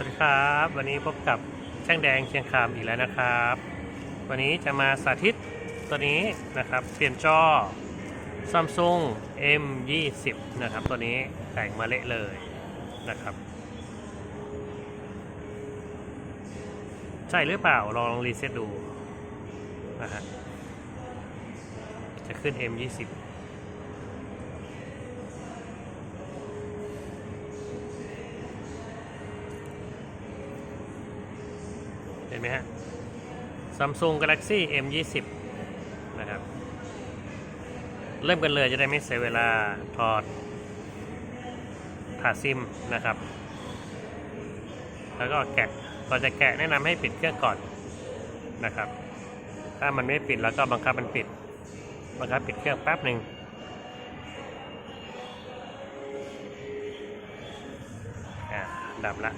วัสดีครับ วันนี้พบกับช่างแดงเชียงคามอีกแล้วนะครับ วันนี้จะมาสาธิตตัวนี้นะครับ เปลี่ยนจอ Samsung M20 นะครับ ตัวนี้แต่งมาเละเลยนะครับ ใช่หรือเปล่าลองรีเซ็ตดูนะฮะจะขึ้น M20 Samsung Galaxy M20 นะครับ เริ่มกันเลยจะได้ไม่เสียเวลาถอดผ่าซิมนะครับ แล้วก็แกะก่อนจะแกะแนะนำให้ปิดเครื่องก่อนนะครับ ถ้ามันไม่ปิดแล้วก็บังคับมันปิด บังคับปิดเครื่องแป๊บหนึ่งดับละ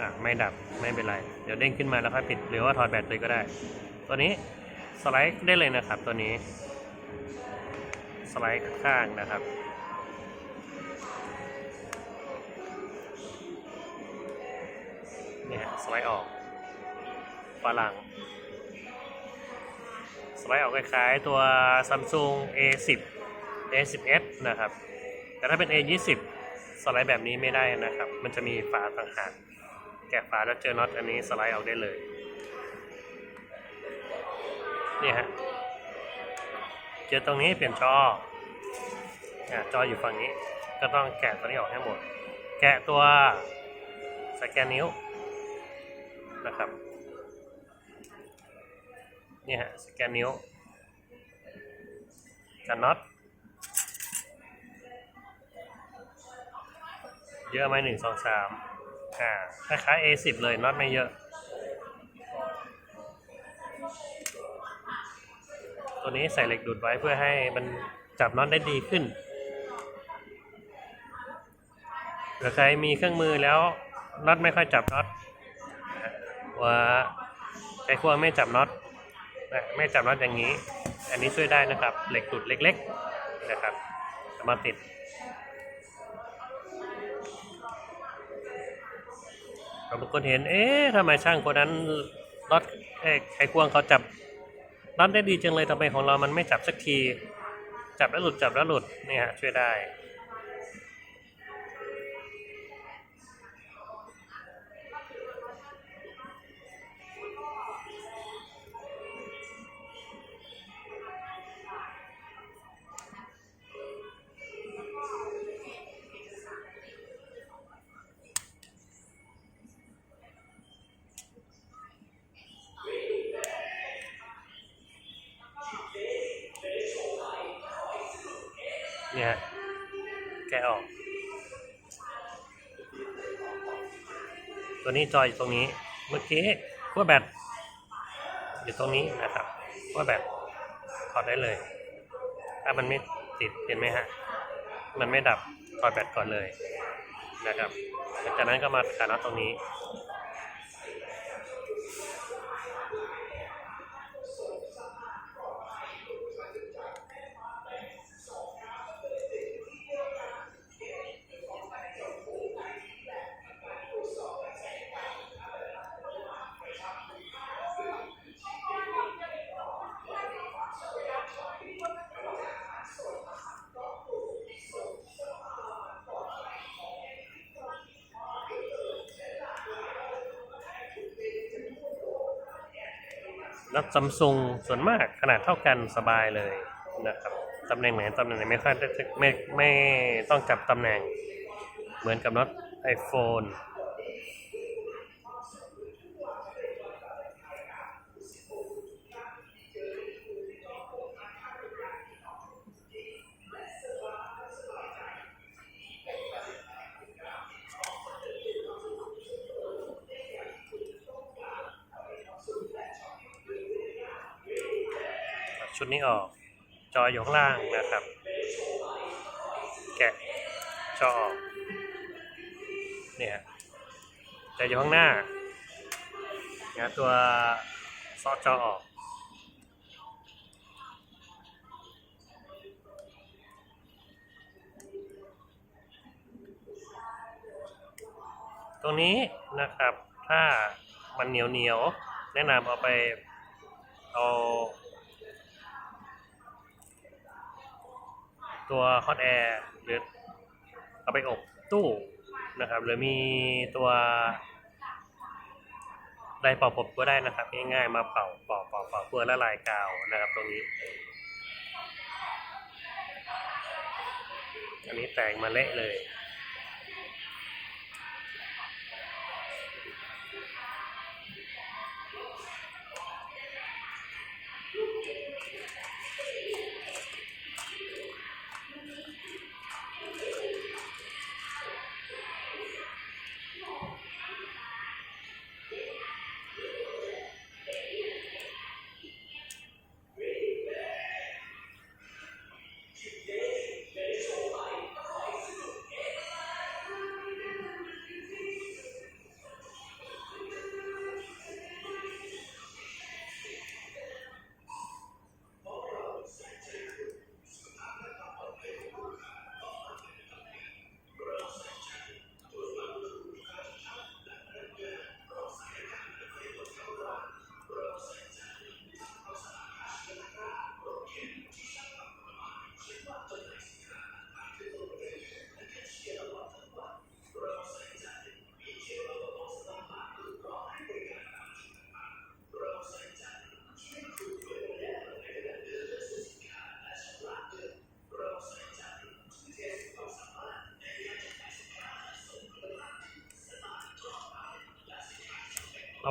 อะไม่ดับไม่เป็นไร เดี๋ยวเด้งขึ้นมาแล้วค่อยปิดหรือว่าถอดแบตเลยก็ได้ ตัวนี้สไลด์ได้เลยนะครับ ตัวนี้ สไลด์ข้างนะครับเนี่ยสไลด์ออกฝาหลังสไลด์ออกคล้ายๆตัว Samsung A10 A10s นะครับ แต่ถ้าเป็น A20 สไลด์แบบนี้ไม่ได้นะครับ มันจะมีฝาต่างหาก แกะฝาแล้วเจอน็อตอันนี้สไลด์ออกได้เลย นี่ฮะ เจอตรงนี้เปลี่ยนจออะจออยู่ฝั่งนี้ ก็ต้องแกะตัวนี้ออกให้หมด แกะตัวสแกนนิ้วนะครับ นี่ฮะสแกนนิ้วกันน็อตเยอะไหมหนึ่งสองสาม อ่าคล้ายๆ A10 เลยน็อตไม่เยอะ ตัวนี้ใส่เหล็กดูดไว้เพื่อให้มันจับน็อตได้ดีขึ้นหรือใครมีเครื่องมือแล้วน็อตไม่ค่อยจับน็อตว่าใช้ควงไม่จับน็อตไม่จับน็อตอย่างนี้ อันนี้ช่วยได้นะครับ เหล็กดูดเล็ก ๆ นะครับมาติด บางคนเห็น เอ๊ะทำไมช่างคนนั้นน็อตไอ้ไขควงเขาจับน็อตได้ดีจังเลยทำไมของเรามันไม่จับสักที จับแล้วหลุดจับแล้วหลุดเนี่ยฮะช่วยได้ เนี่ย แกะออก ตัวนี้จอยอยู่ตรงนี้ เมื่อกี้ขั้วแบตอยู่ตรงนี้นะครับขั้วแบตถอดได้เลย ถ้ามันไม่ติดเห็นไหมฮะ มันไม่ดับถอดแบตก่อนเลยนะครับ จากนั้นก็มาขาน็อตตรงนี้ รับซัมซุงส่วนมากขนาดเท่ากันสบายเลยนะครับตำแหน่งไหนตำแหน่งไหนไม่ค่อยได้ไม่ไม่ต้องจับตำแหน่ง เหมือนกับน็อตไอโฟน ชุดนี้ออก จออยู่ข้างล่างนะครับ แกะจอออกเนี่ยจออยู่ข้างหน้าเนี่ยตัวซอสจอออกตรงนี้นะครับถ้ามันเหนียวเหนียวแนะนำเอาไปเอา ตัวฮอตแอร์หรือเอาไปอบตู้นะครับ หรือมีตัวไดร์เป่าผมก็ได้นะครับ ง่ายๆมาเป่าเป่าเป่าเป่าเพื่อละลายกาวนะครับ ตรงนี้ อันนี้แตกมาเละเลย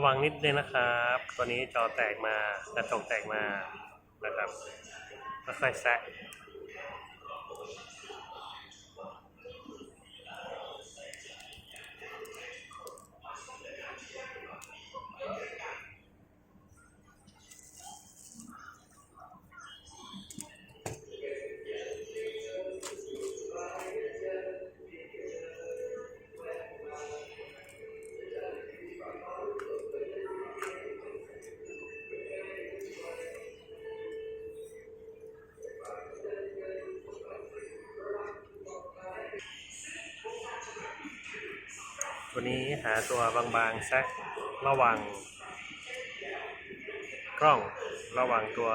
ระวังนิดนึงนะครับ ตัวนี้จอแตกมากระจกแตกมานะครับค่อยๆแซะ วนี้หาตัวบางๆสักระหวังกล้องระหว่างตัว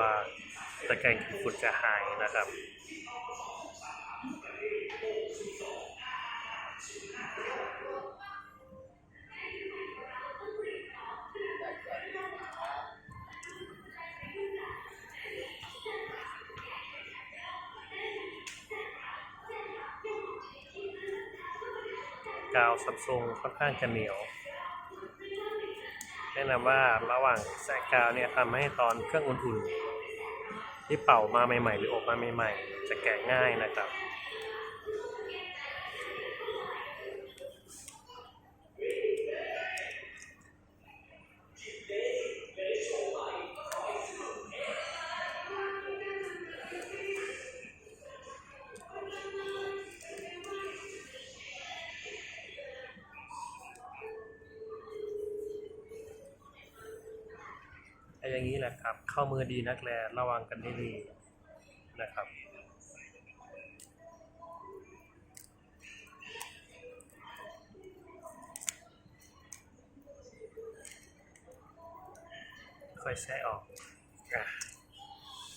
ตะแกรงฝุ่นจะหายนะครับ ซัมซุงค่อนข้างจะเหนียว แนะนำว่าระหว่างแทรกกาวเนี่ยทำให้ตอนเครื่องอุ่นๆที่เป่ามาใหม่ๆ หรืออบมาใหม่ๆ จะแกะง่ายนะครับ อย่างนี้แหละครับ เข้ามือดีนักแลระวังกันให้ดีนะครับค่อยแซะออกอะ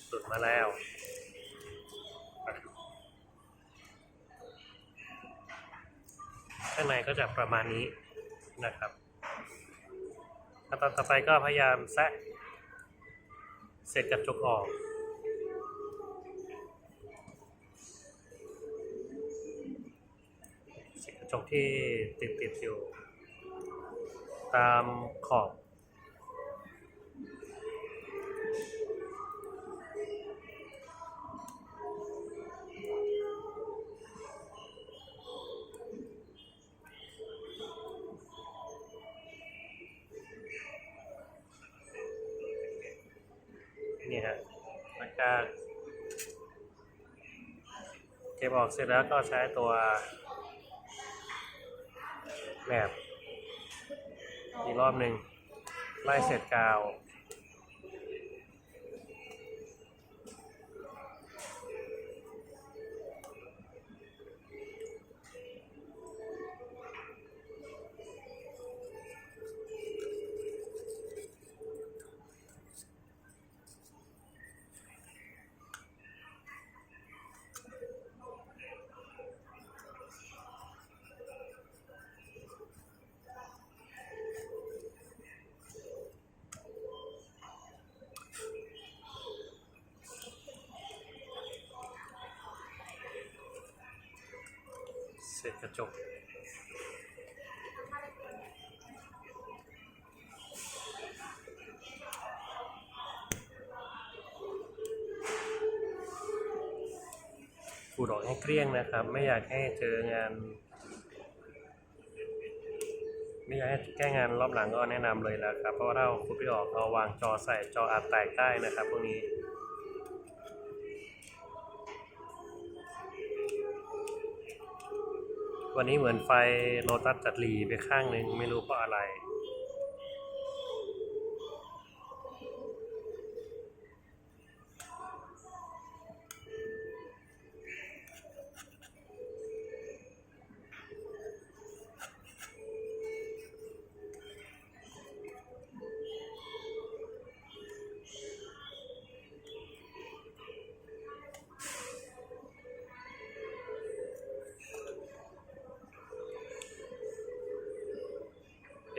หลุดมาแล้วข้างในก็จะประมาณนี้นะครับขั้นตอนต่อไปก็พยายามแซะ เสร็จกระจกออก เสร็จกระจกที่ติดติดอยู่ ตามขอบ นี่ฮะหลังจาก เสร็จแล้วก็ใช้ตัวแหนบอีกรอบหนึ่งไล่เสร็จกาว เศษกระจกขูดออกให้เกลี้ยงนะครับ ไม่อยากให้เจองาน ไม่อยากให้แก้งานรอบหลังก็แนะนำเลยแหละครับ เพราะว่าถ้าเอาขูดไม่ออกเอาวางจอใส่จออาจแตกได้นะครับพวกนี้ วันนี้เหมือนไฟโลตัสจัดหลีไปข้างหนึ่งไม่รู้เพราะอะไร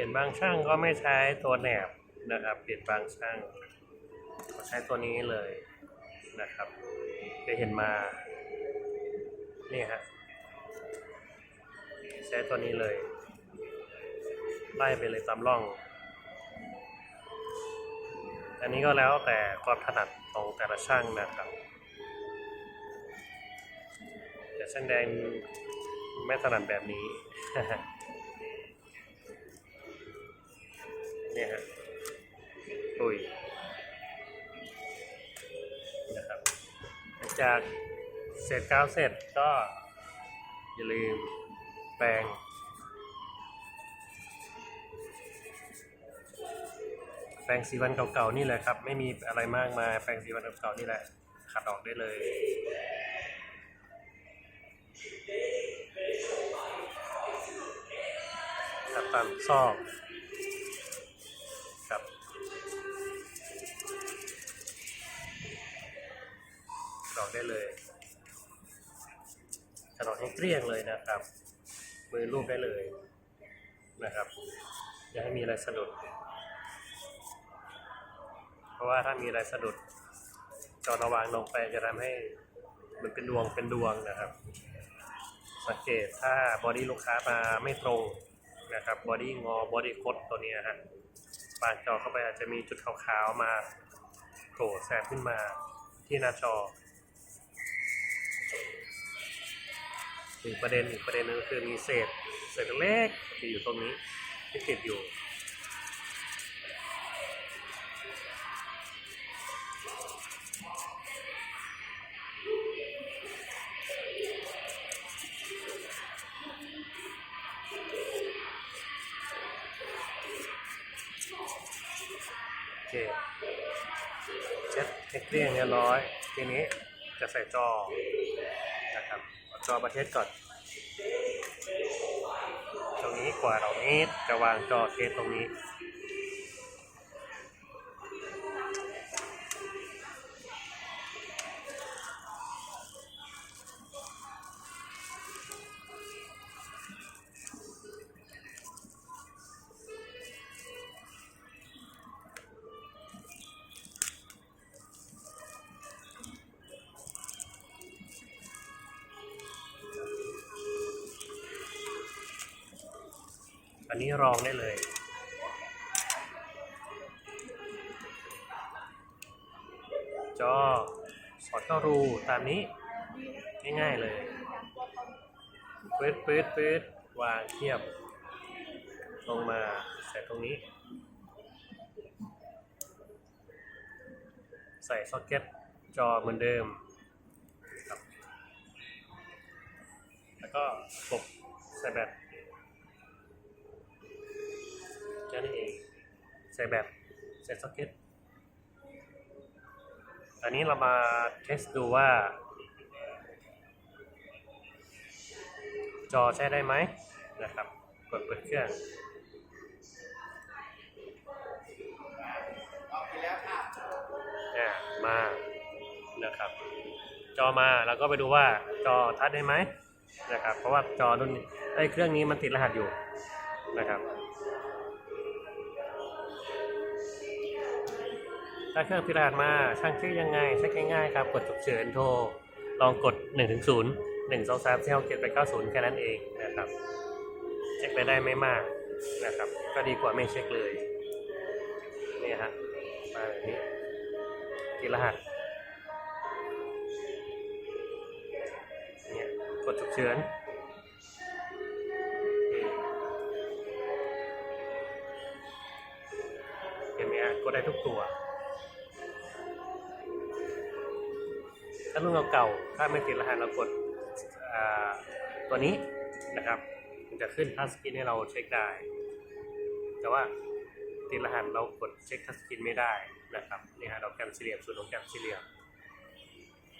ลี่ยนบางช่างก็ไม่ใช้ตัวแหนบนะครับ เปลี่ยนบางช่างก็ใช้ตัวนี้เลยนะครับเคยเห็นมา นี่ฮะใช้ตัวนี้เลย ไล่ไปเลยตามร่อง อันนี้ก็แล้วแต่ความถนัดของแต่ละช่างนะครับแต่ช่างแดงไม่ถนัดแบบนี้ เนี่ยฮะตุยนะครับ จากเสร็จกาวเสร็จก็อย่าลืมแปรงแปรงสีวันเก่าๆนี่แหละครับ ไม่มีอะไรมากมายแปรงสีวันเก่าๆนี่แหละขัดออกได้เลยขัดตามซอก อกได้เลยถนอดให้เกลี้ยงเลยนะครับ มือลูบได้เลยนะครับ อย่าให้มีอะไรสะดุด เพราะว่าถ้ามีอะไรสะดุดจอระวางลงไปจะทำให้มันเป็นดวงเป็นดวงนะครับ สังเกตถ้าบอดี้ลูกค้ามาไม่ตรงนะครับบอดี้งอบอดี้คดตัวนี้ฮะปานจอเข้าไปอาจจะมีจุดขาวๆมาโผล่แสบขึ้นมาที่หน้าจอ อีกประเด็นอีกประเด็นหนึงก็คือมีเศษเศษเล็กที่อยู่ตรงนี้ที่ติดอยู่โอเคเช็ดให้เกลี้ยงเรียบร้อย ทีนี้จะใส่จอนะครับ จอประเทศก่อน ตรงนี้กว่าเรานี้จะวางจอเทสตรงนี้ อันนี้รองได้เลย จอ สอดเข้ารูตามนี้ ง่ายๆเลยปื๊ดปื๊ดปื๊ดวางเทียบ ลงมาใส่ตรงนี้ ใส่ซ็อกเก็ตจอเหมือนเดิมครับแล้วก็กบใส่แบต แค่นี้เอง ใส่แบบใส่ซ็อกเก็ตอันนี้เรามาเทสดูว่า จอใช้ได้ไหมนะครับ กดเปิดเครื่องอ่ามานะครับจอมาแล้วก็ไปดูว่าจอทัชได้ไหมนะครับเพราะว่าจอรุ่นนี้ไอ้ยเครื่องนี้มันติดรหัสอยู่นะครับ ถ้าเครื่องพิรหัสมาช่างชื่อยังไงเช็คง่ายๆครับ กดฉุกเฉินโทร ลองกด1ถึง0หนึ่งสองสามสี่ห้าเจ็ดแปดเก้าศูนย์แค่นั้นเองนะครับ เช็คไปได้ไม่มากนะครับ ก็ดีกว่าไม่เช็คเลย นี่ฮะมาแบบนี้กีรหัสเนี่ยกดฉุกเฉินเห็นไหมฮะกดได้ทุกตัว รุ่นเก่าๆถ้าไม่ติดรหัสเรากดตัวนี้นะครับ มันจะขึ้นทัชสกรีนให้เราเช็คได้ แต่ว่าติดรหัสเรากดเช็คทัชสกรีนไม่ได้นะครับนี่ฮะเราแกรมสี่เหลี่ยมส่วนของแกรมสี่เหลี่ยม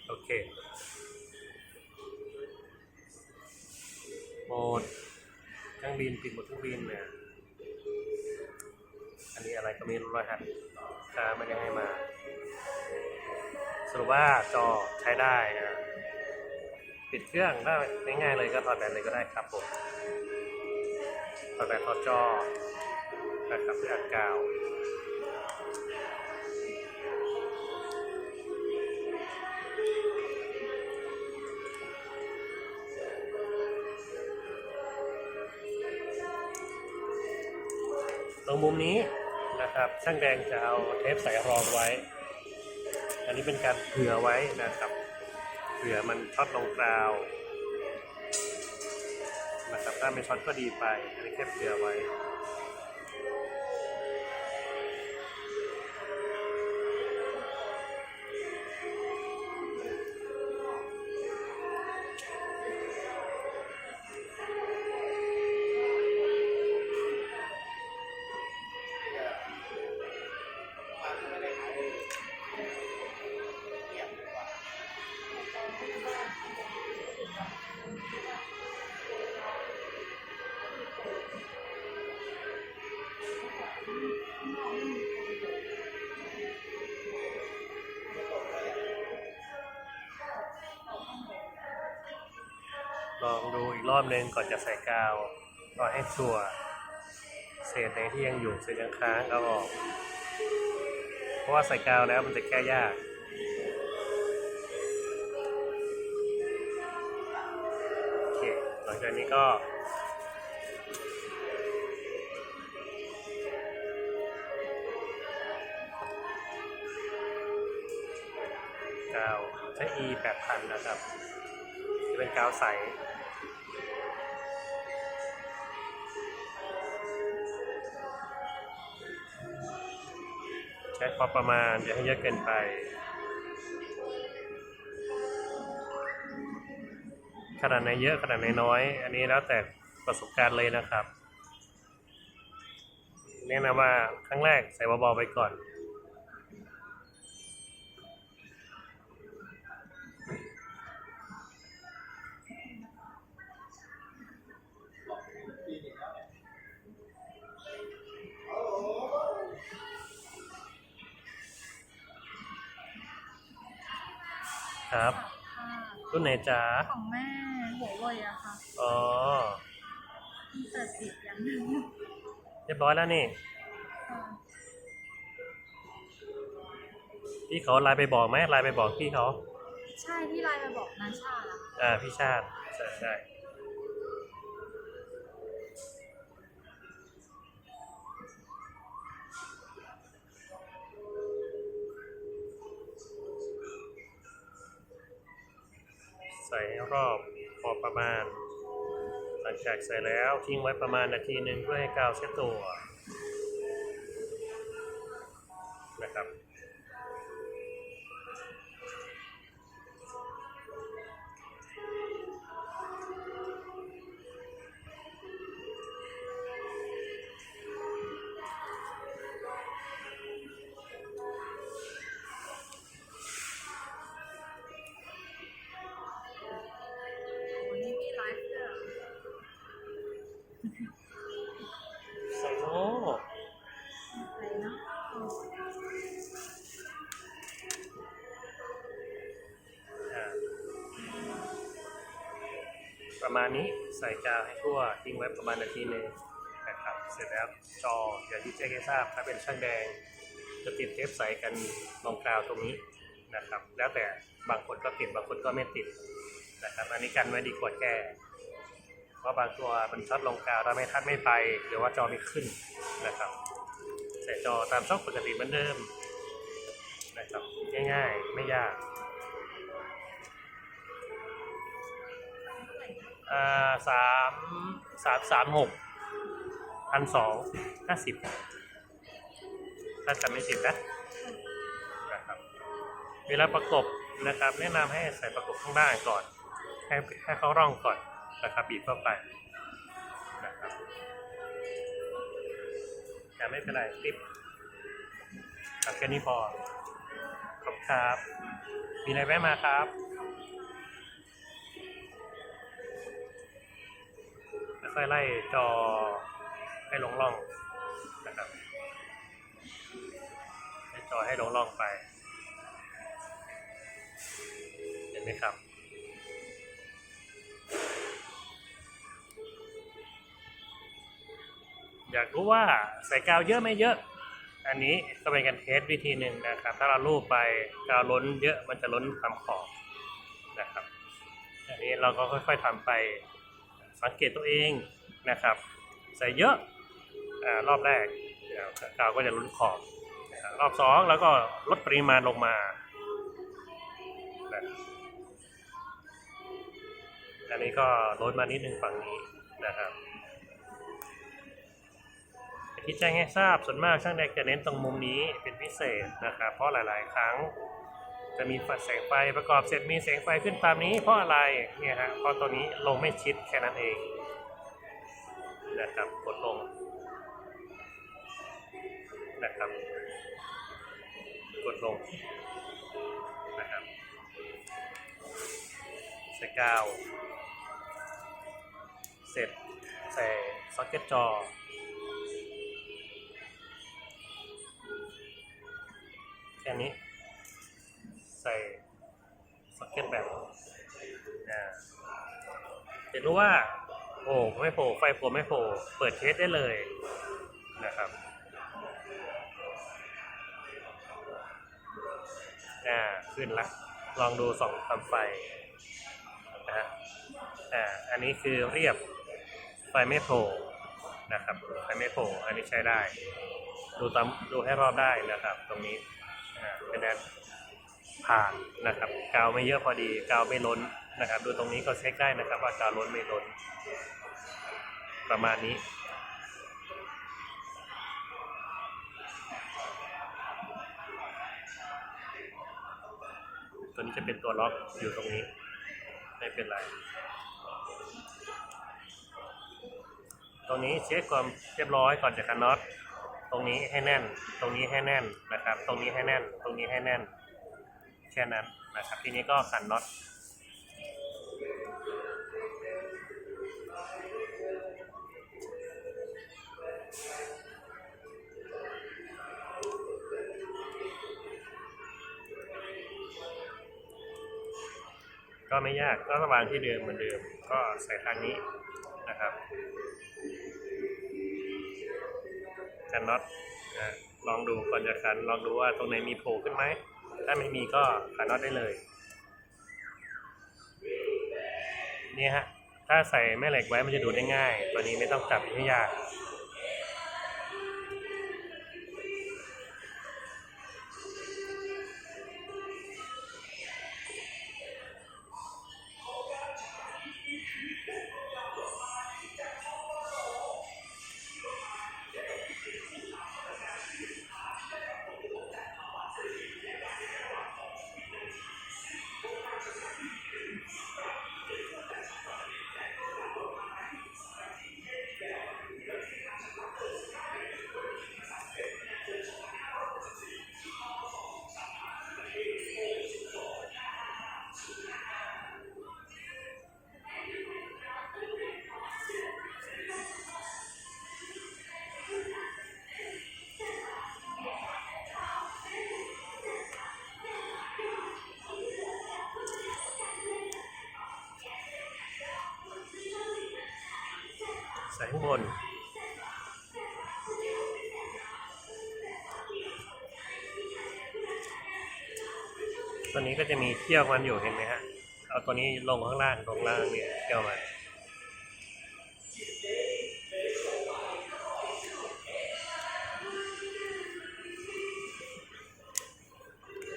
โอเคโหมดเครื่องบินปิดหมดเครื่องบินเนี่ยอันนี้อะไรก็ม่รู้รหัสค้าไม่ได้ให้มา สรุปว่าจอใช้ได้นะปิดเครื่องได้ง่ายๆเลยก็ถอดแบตเลยก็ได้ครับผมถอดแบตถอดจอนะครับเพื่ออัดกาวตรงมุมนี้นะครับช่างแดงจะเอาเทปใส่รองไว้ อันนี้เป็นการเผื่อไว้นะครับเผื่อมันช็อตลงกราวนะครับถ้าไม่ช็อตก็ดีไป อันนี้แค่เผื่อไว้ ลองดูอีกรอบหนึ่งก่อนจะใส่กาวก็ให้ชัวเศษไหนที่ยังอยู่เศษยังค้างเอาออก เพราะว่าใส่กาวแล้วมันจะแก้ยากโอเคหลังจากนี้ก็กาวใช้ e 8000 นะครับ กาวใส ใช้พอประมาณอย่าให้เยอะเกินไปขนาดไหนเยอะขนาดไหนน้อย อันนี้แล้วแต่ประสบการณ์เลยนะครับแนะนำว่าครั้งแรกใส่เบาๆไปก่อน ครับค่ะรุ่นไหนจ๊ะของแม่หัวเว่ยอะค่ะอ๋อแต่ติดยังเรียบร้อยแล้วนี่ค่ะพี่เขาไลน์ไปบอกไหมไลน์ไปบอกพี่เขา ใช่ที่ไลน์มาบอกนาชาอะอ่าพี่ชาติใช่ ใส่ให้รอบพอประมาณ หลังจากใส่แล้วทิ้งไว้ประมาณนาทีหนึ่งเพื่อให้กาวเช็ดตัวนะครับ มาณนี้ใส่กาวให้ทั่วทิ้งไว้ประมาณนาทีหนึ่งนะครับเสร็จแล้วจออย่างที่แจ้งให้ทราบถ้าเป็นช่างแดง จะติดเทปใสกันรองกาวตรงนี้นะครับ แล้วแต่บางคนก็ติดบางคนก็ไม่ติดนะครับอันนี้กันไว้ดีกว่าแก้เพราะบางตัวมันช็อตลงกาวแล้วไม่ทัดไม่ไป หรือว่าจอไม่ขึ้นนะครับใส่จอตามช่องปกติเหมือนเดิมนะครับง่ายๆ ไม่ยาก สามสามสามหกพันสองห้าสิบถ้าจำไม่ผิดนะนะครับเวลาประกบนะครับ แนะนำให้ใส่ประกบข้างล่างก่อน ให้ให้เขาร่องก่อนนะครับบีบเข้าไปนะครับแต่ไม่เป็นไรติปทำแค่นี้พอขอบคุณครับ มีอะไรแวะมาครับ ค่อยไล่จอให้ลงร่องนะครับให้จอให้ลงร่องไป เห็นไหมครับอยากรู้ว่าใส่กาวเยอะไม่เยอะ อันนี้ก็เป็นการเทสวิธีหนึ่งนะครับ ถ้าเราลูบไปกาวล้นเยอะมันจะล้นตามขอบนะครับ อันนี้เราก็ค่อยๆทำไป สังเกตตัวเองนะครับ ใส่เยอะอรอบแรกกาวก็จะลุ้นขอบรอบสองแล้วก็ลดปริมาณลงมานะครับอันนี้ก็ลดมานิดนึงฝั่งนี้นะครับที่แจ้งให้ทราบส่วนมากช่างแดกจะเน้นตรงมุมนี้เป็นพิเศษนะครับ เพราะหลาย ๆ ครั้ง จะมีฝัดแสงไฟประกอบเสร็จมีแสงไฟขึ้นตามนี้เพราะอะไรเนี่ยฮะเพราะตัวนี้ลงไม่ชิดแค่นั้นเองนะครับกดลงนะครับ กดลงนะครับใส่กาวเสร็จใส่ซ็อกเก็ตจอแค่นี้ ใส่ซ็อกเก็ตแบบอ่าจะรู้ว่า โอ้ไม่โผล่ไฟโผล่ไม่โผล่เปิดเทสได้เลยนะครับอ่าขึ้นละ ลองดูสองทำไฟนะฮะอ่าอันนี้คือเรียบไฟไม่โผล่นะครับไฟไม่โผล่อันนี้ใช้ได้ ดูตามดูให้รอบได้นะครับ ตรงนี้อ่าเป็นนั้น ผ่านนะครับ กาวไม่เยอะพอดี กาวไม่ล้นนะครับ ดูตรงนี้ก็เช็คได้นะครับ ว่ากาวล้นไม่ล้น ประมาณนี้ตัวนี้จะเป็นตัวล็อกอยู่ตรงนี้ไม่เป็นไร ตรงนี้เช็คความเรียบร้อยก่อนจะคันน็อต ตรงนี้ให้แน่น ตรงนี้ให้แน่นนะครับ ตรงนี้ให้แน่น ตรงนี้ให้แน่น แค่นั้นนะครับ ทีนี้ก็ขันน็อตก็ไม่ยากก็วางที่เดิมเหมือนเดิม ก็ใส่ทางนี้นะครับคันน็อตนะลองดูก่อนจะขันลองดูว่าตรงไหนมีโผล่ขึ้นไหม ถ้าไม่มีก็ขันน็อตได้เลย นี่ฮะ ถ้าใส่แม่เหล็กไว้มันจะดูดได้ง่าย ตัวนี้ไม่ต้องจับให้ยาก ส่ข้างบนตัวนี้ก็จะมีเขี้ยวมันอยู่เห็นไหมฮะ เอาตัวนี้ลงข้างล่างลงล่างเนี่ยเกี่ยวมา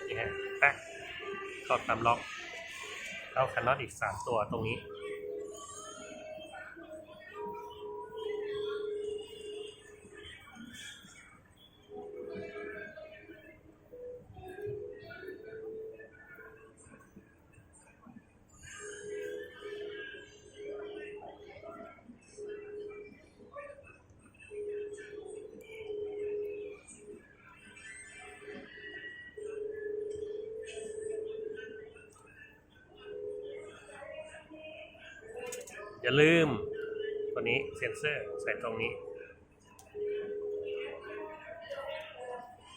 นี่ฮะแป๊กเข้าตามล็อก เอาคันน็อตอีกสามตัวตรงนี้ อย่าลืมตัวนี้เซ็นเซอร์ใส่ตรงนี้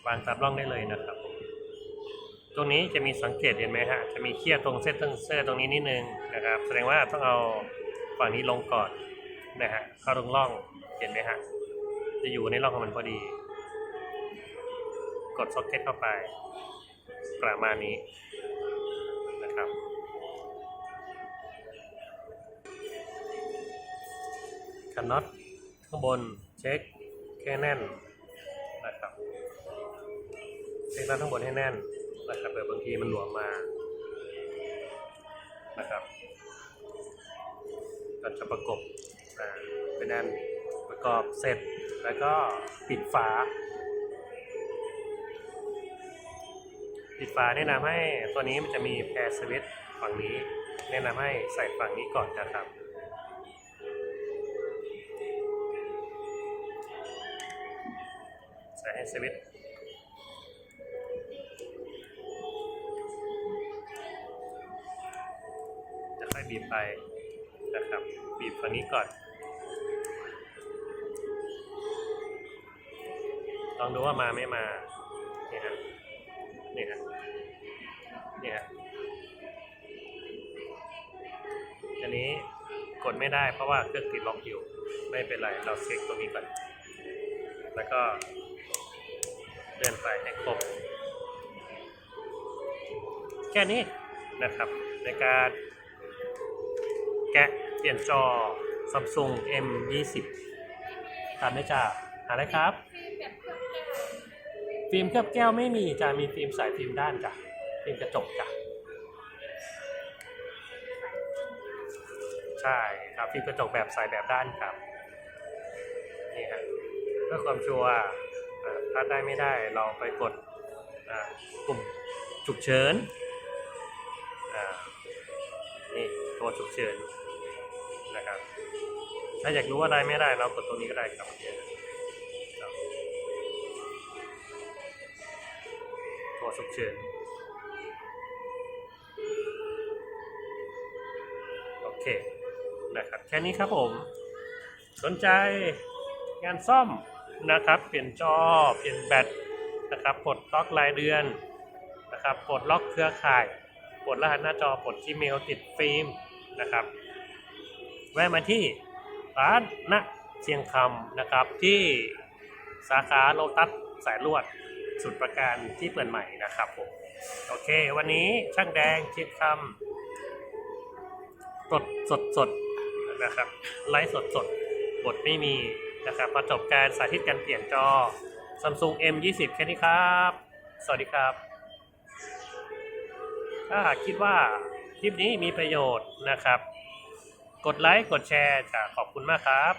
วางตามร่องได้เลยนะครับ ตรงนี้จะมีสังเกตเห็นไหมฮะ จะมีเขี้ยตรงเส้นเซ็นเซอร์ตรงนี้นิดนึงนะครับ แสดงว่าต้องเอาฝั่งนี้ลงก่อนนะฮะ เข้าตรงร่องเห็นไหมฮะ จะอยู่ในร่องของมันพอดี กดซ็อกเก็ตเข้าไป ประมาณนี้ น็อตข้างบนเช็คแค่แน่นนะครับเช็คน็อตข้างบนให้แน่นนะครับเผื่อบางทีมันหลวมมานะครับก็จะประกบอ่าเป็นแน่นประกอบเสร็จแล้วก็ปิดฝา ปิดฝาแนะนำให้ตัวนี้มันจะมีแพรสวิตช์ฝั่งนี้ แนะนำให้ใส่ฝั่งนี้ก่อนนะครับ สวิตจะค่อยบีบไปนะครับ บีบฝั่งนี้ก่อน ลองดูว่ามาไม่มา นี่ฮะ นี่ฮะ นี่ฮะ อันนี้กดไม่ได้เพราะว่าเครื่องติดล็อกอยู่ ไม่เป็นไร เราเช็คตรงนี้ก่อน แล้วก็ เลื่อนไปให้ครบ แค่นี้นะครับ ในการแกะเปลี่ยนจอ Samsung M20 ตามได้จ้าหาอะไรครับ ฟิล์มเคลือบแก้วไม่มีจะมีฟิล์มใสฟิล์มด้านจ้ะฟิล์มกระจกจ้ะใช่ครับฟิล์มกระจกแบบใสแบบด้านครับนี่ฮะเพื่อความชัวร์ อ่าถ้าได้ไม่ได้เราไปกดปุ่มฉุกเฉินนี่ตัวฉุกเฉินนะครับ ถ้าอยากรู้ว่าได้ไม่ได้เรากดตรงนี้ก็ได้ครับครับตัวฉุกเฉินโอเคนะครับแค่นี้ครับผม สนใจงานซ่อม นะครับ เปลี่ยนจอ เปลี่ยนแบตนะครับปลดล็อกรายเดือนนะครับปลดล็อกเครือข่ายปลดรหัสหน้าจอปลดที่เมลติดฟิล์มนะครับ แวะมาที่ร้านณเชียงคำนะครับที่สาขาโลตัสสายลวดสุดประการที่เปิดใหม่นะครับผมโอเค วันนี้ช่างแดงเชียงคำสดสดสดนะครับไลฟ์สดสดบทไม่มี นะครับประจบการสาธิตการเปลี่ยนจอ Samsung M20 แค่นี้ครับ สวัสดีครับ ถ้าหากคิดว่าคลิปนี้มีประโยชน์นะครับ กดไลค์ กดแชร์จะขอบคุณมากครับ